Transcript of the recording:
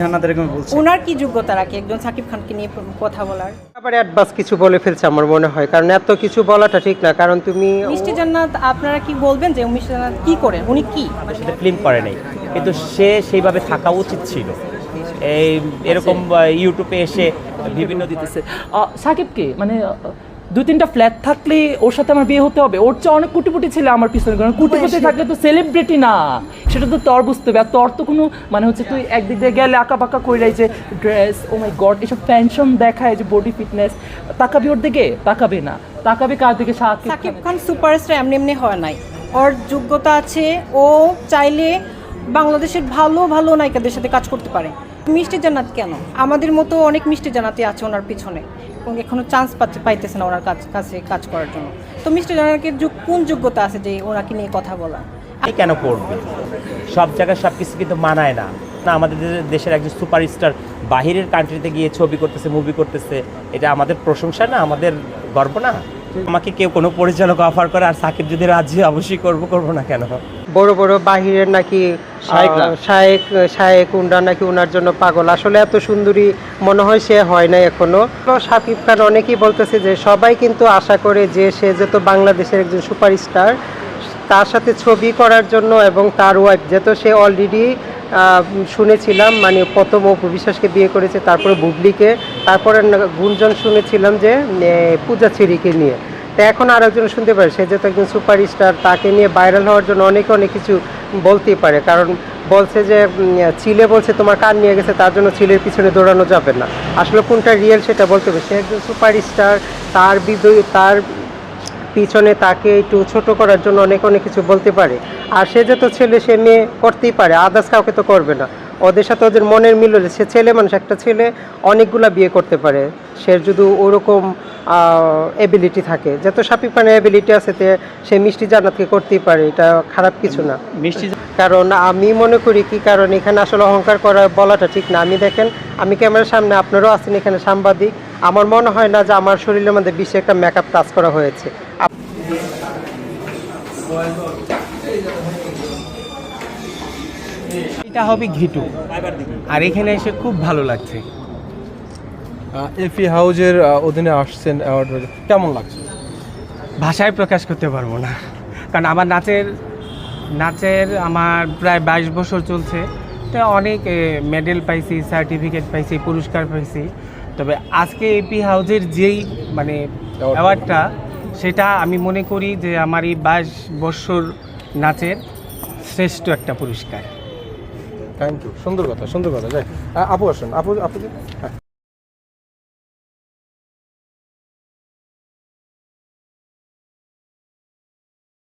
ওনার কি যোগ্যতা রাখে? একজন সাকিব খানকে নিয়ে কথা বলার? আবার অ্যাডভান্স কিছু বলে ফেলছে আমার মনে হয় কারণ এত কিছু বলাটা ঠিক না কারণ তুমি মিষ্টি জান্নাত আপনারা কি বলবেন যে মিষ্টি জান্নাত কি করেন? উনি কি? সাথে ফিল্ম করে নাই কিন্তু সে সেইভাবে থাকা উচিত ছিল। এই এরকম ইউটিউবে এসে বিভিন্ন দিতেছে। আহ, সাকিবকে মানে দুই তিনটা ফ্ল্যাট থাকলে ওর সাথে আমার বিয়ে হতে হবে। ওর চেয়ে অনেক কুটিপুটি ছেলে আমার পিছনে কারণ কুটিপুটি থাকলে তো সেলিব্রিটি না। সেটা তো তর বুঝতে হবে। আর তোর তো কোনো মানে হচ্ছে তুই একদিক দিয়ে গেলে আঁকা বাঁকা কইরাই যে ড্রেস ও মাই গড এসব পেনশন দেখায় যে বডি ফিটনেস তাকাবি ওর দিকে? তাকাবে না। তাকাবে কার দিকে? সাকিব খান সুপারস্টার এমনি এমনি হয় নাই। ওর যোগ্যতা আছে। ও চাইলে বাংলাদেশের ভালো ভালো নায়িকাদের সাথে কাজ করতে পারে। মিষ্টি জানাত কেন? আমাদের মতো অনেক মিষ্টি জান্নাতি আছে ওনার পিছনে এবং এখনও চান্স পাচ্ছে পাইতেছে না ওনার কাজ কাছে কাজ করার জন্য। তো মিষ্টি যোগ- কোন যোগ্যতা আছে যে ওনাকে নিয়ে কথা বলা? এই কেন করবে সব জায়গায় সব কিছু কিন্তু মানায় না। না আমাদের দেশের একজন সুপারস্টার বাহিরের কান্ট্রিতে গিয়ে ছবি করতেছে মুভি করতেছে এটা আমাদের প্রশংসা না আমাদের গর্ব না? আমাকে কেউ কোনো পরিচালক অফার করে আর সাকিব যদি রাজি অবশ্যই করব করব না কেন? বড় বড় বাহিরের নাকি শায়েক শায়েক উন্ডা নাকি ওনার জন্য পাগল। আসলে এত সুন্দরী মনে হয় সে হয় না এখনও। শাকিব খান অনেকেই বলতেছে যে সবাই কিন্তু আশা করে যে সে যেহেতু বাংলাদেশের একজন সুপারস্টার, তার সাথে ছবি করার জন্য এবং তার ওয়াইফ যেহেতু সে অলরেডি শুনেছিলাম মানে প্রথম অপু বিশ্বাসকে বিয়ে করেছে, তারপরে বুবলিকে, তারপরে গুঞ্জন শুনেছিলাম যে পূজা ছেড়িকে নিয়ে। তো এখন আর একজন শুনতে পারে, সে যেহেতু একজন সুপারস্টার, তাকে নিয়ে ভাইরাল হওয়ার জন্য অনেক অনেক কিছু বলতেই পারে, কারণ বলছে যে চিলে বলছে তোমার কান নিয়ে গেছে, তার জন্য চিলের পিছনে দৌড়ানো যাবে না। আসলে কোনটা রিয়েল সেটা বলতে হবে। সে একজন সুপারস্টার তার বিদ্রোহী, তার পিছনে তাকে একটু ছোট করার জন্য অনেক অনেক কিছু বলতে পারে। আর সে যে তো ছেলে সে মেয়ে করতেই পারে আদার্স কাউকে তো করবে না। ওদের সাথে ওদের মনের মিল হলে সে ছেলে মানুষ একটা ছেলে অনেকগুলা বিয়ে করতে পারে। সে যদি ওরকম এবিলিটি থাকে। যত শাপিব খানের এবিলিটি আছে তে সে মিষ্টি জান্নাতকে করতেই পারে। এটা খারাপ কিছু না। মিষ্টি কারণ আমি মনে করি কি কারণ এখানে আসলে অহংকার করা বলাটা ঠিক না। আমি দেখেন আমি ক্যামেরার সামনে আপনারাও আছেন এখানে সাংবাদিক। আমার মনে হয় না যে আমার শরীরের মধ্যে বেশি একটা মেকআপ টাচ করা হয়েছে। এটা হবে ঘিটু। আর এখানে এসে খুব ভালো লাগছে। এফি হাউজের অধীনে আসছেন অ্যাওয়ার্ড কেমন লাগছে? ভাষায় প্রকাশ করতে পারব না। কারণ আমার নাচের নাচের আমার প্রায় বাইশ বছর চলছে। তো অনেক মেডেল পাইছি সার্টিফিকেট পাইছি পুরস্কার পাইছি। তবে আজকে এপি হাউজের যেই মানে অ্যাওয়ার্ডটা সেটা আমি মনে করি যে আমার এই বাইশ বৎসর নাচের শ্রেষ্ঠ একটা পুরস্কার। থ্যাংক ইউ সুন্দর কথা সুন্দর কথা। যাই আপু আসুন। আপু আপু হ্যাঁ।